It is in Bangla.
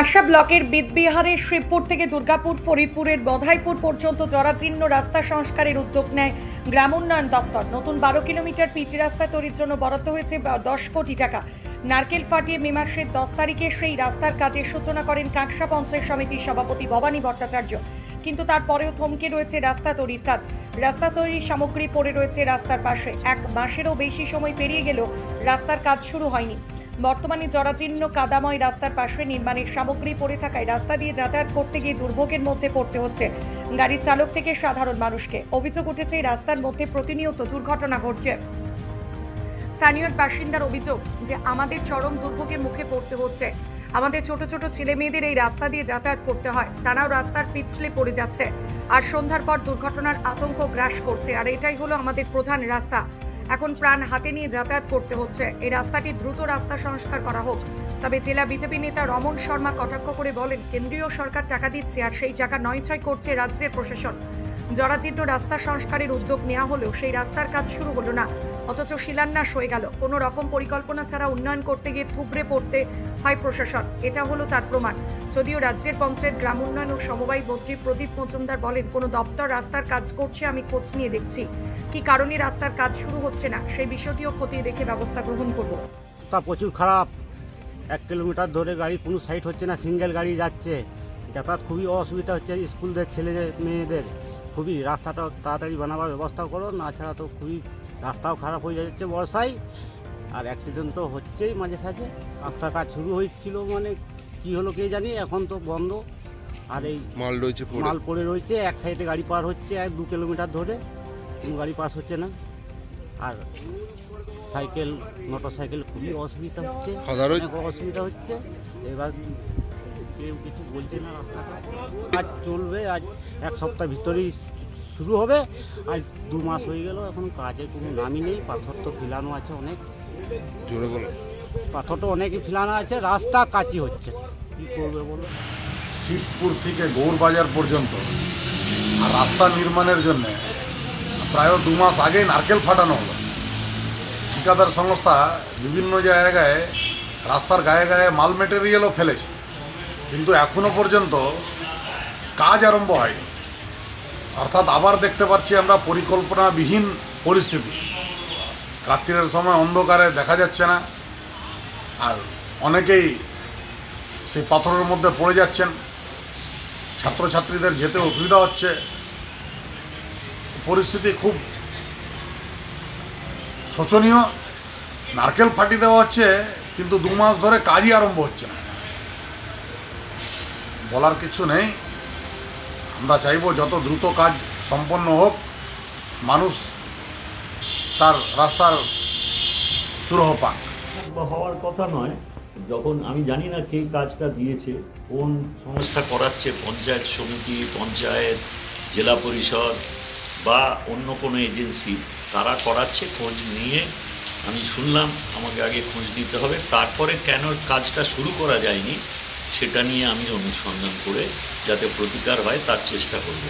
কাঁকসা ব্লকের বিদবিহারের শিবপুর থেকে দুর্গাপুর, ফরিদপুরের বধাইপুর পর্যন্ত জরাজীর্ণ রাস্তা সংস্কারের উদ্যোগ নেয় গ্রাম উন্নয়ন দপ্তর। নতুন বারো কিলোমিটার পিচ রাস্তা তৈরির জন্য বরাদ্দ হয়েছে দশ কোটি টাকা। নারকেল ফাটিয়ে মে মাসের দশ তারিখে সেই রাস্তার কাজের সূচনা করেন কাঁকসা পঞ্চায়েত সমিতির সভাপতি ভবানী ভট্টাচার্য। কিন্তু তারপরেও থমকে রয়েছে রাস্তা তৈরির কাজ। রাস্তা তৈরির সামগ্রী পড়ে রয়েছে রাস্তার পাশে। এক মাসেরও বেশি সময় পেরিয়ে গেলেও রাস্তার কাজ শুরু হয়নি। বর্তমানে জরাজীর্ণ কাদাময় রাস্তার পাশে নির্মাণের সামগ্রী পড়ে থাকায় রাস্তা দিয়ে যাতায়াত করতে গিয়ে দুর্ভোগের মধ্যে পড়তে হচ্ছে। গাড়ির চালক থেকে সাধারণ মানুষকে। অভিযোগ উঠেছে রাস্তার মধ্যে প্রতিনিয়ত দুর্ঘটনা ঘটছে। স্থানীয় বাসিন্দার অভিযোগ যে, আমাদের চরম দুর্ভোগের মুখে পড়তে হচ্ছে। আমাদের ছোট ছোট ছেলে মেয়েদের এই রাস্তা দিয়ে যাতায়াত করতে হয়। তারাও রাস্তার পিছলে পড়ে যাচ্ছে। আর সন্ধ্যার পর দুর্ঘটনার আতঙ্ক গ্রাস করছে। আর এটাই হলো আমাদের প্রধান রাস্তা। এখন প্রাণ হাতে নিয়ে যাতায়াত করতে হচ্ছে। এই রাস্তাটি দ্রুত রাস্তা সংস্কার করা হোক। তবে জেলা বিজেপি নেতা রমন শর্মা কটাক্ষ করে বলেন, কেন্দ্রীয় সরকার টাকা দিচ্ছে আর সেই টাকা নয় ছয় করছে রাজ্যের প্রশাসন। জরাজীর্ণ রাস্তা সংস্কারের উদ্যোগ নেওয়া হলেও সেই রাস্তার কাজ শুরু হলো না। অথচ শিলান্যাস হয়ে গেল। কোনো রকম পরিকল্পনা ছাড়া উন্নয়ন করতে গিয়ে থুবড়ে পড়তে হয় প্রশাসন। এটা হলো তার প্রমাণ। যদিও রাজ্যের পঞ্চায়েত, গ্রাম উন্নয়ন ও সমবায় মন্ত্রী প্রদীপ মজুমদার বলেন, কোনো দপ্তর রাস্তার কাজ করছে, আমি খোঁজ নিয়ে দেখছি। কি কারণে রাস্তার কাজ শুরু হচ্ছে না, সেই বিষয়টিও খতিয়ে দেখে ব্যবস্থা গ্রহণ করব। রাস্তা প্রচুর খারাপ। এক কিলোমিটার ধরে গাড়ি কোনো সাইড হচ্ছে না, সিঙ্গেল গাড়ি যাচ্ছে। যাতায়াত খুবই অসুবিধা হচ্ছে স্কুলদের ছেলেদের মেয়েদের। খুবই রাস্তাটা তাড়াতাড়ি বানাবার ব্যবস্থা করো না ছাড়া তো খুবই রাস্তাও খারাপ হয়ে যাচ্ছে বর্ষায়। আর অ্যাক্সিডেন্ট তো হচ্ছেই মাঝে সাঝে। রাস্তা কাজ শুরু হয়েছিল মানে কি হলো কে জানি এখন তো বন্ধ। আর এই মাল রয়েছে মাল পড়ে রয়েছে এক সাইডে গাড়ি পার হচ্ছে এক দু কিলোমিটার ধরে। কোনো গাড়ি পাস হচ্ছে না। আর সাইকেল মোটর সাইকেল খুবই অসুবিধা হচ্ছে। অনেক অসুবিধা হচ্ছে। এবার কেউ কিছু বলছে না রাস্তাটা। আজ চলবে আজ এক সপ্তাহ ভিতরেই শুরু হবে। আজ দু মাস হয়ে গেল এখন কাজের কোনো নামই নেই পাথর তো ফিলানো আছে অনেক। জোরে বলো। পাথর তো অনেকই ফিলানো আছে রাস্তা কাঁচি হচ্ছে। কী করবে বলো? শিবপুর থেকে গৌরবাজার পর্যন্ত। আর রাস্তা নির্মাণের জন্য প্রায় দু মাস আগেই নারকেল ফাটানো হলো। ঠিকাদার সংস্থা বিভিন্ন জায়গায় রাস্তার গায়ে গায়ে মাল মেটেরিয়ালও ফেলেছে। কিন্তু এখনও পর্যন্ত কাজ আরম্ভ হয়নি। অর্থাৎ আবার দেখতে পাচ্ছি আমরা পরিকল্পনাবিহীন পরিস্থিতি। রাত্রির সময় অন্ধকারে দেখা যাচ্ছে না, আর অনেকেই সেই পাথরের মধ্যে পড়ে যাচ্ছেন। ছাত্রছাত্রীদের যেতে অসুবিধা হচ্ছে। পরিস্থিতি খুব শোচনীয়। নারকেল ফাটি দেওয়া হচ্ছে, কিন্তু দু মাস ধরে কাজই আরম্ভ হচ্ছে না। বলার কিছু নেই। আমরা চাইব যত দ্রুত কাজ সম্পন্ন হোক, মানুষ তার রাস্তার শুরু পাক। হওয়ার কথা নয়। যখন আমি জানি না কে কাজটা দিয়েছে, কোন সংস্থা করাচ্ছে, পঞ্চায়েত সমিতি, পঞ্চায়েত, জেলা পরিষদ বা অন্য কোনো এজেন্সি, তারা করাচ্ছে খোঁজ নিয়ে আমি শুনলাম, আমাকে আগে খোঁজ দিতে হবে। তারপরে কেন কাজটা শুরু করা যায়নি? সেটা নিয়ে আমি অনুসন্ধান করে যাতে প্রতিকার হয় তার চেষ্টা করব।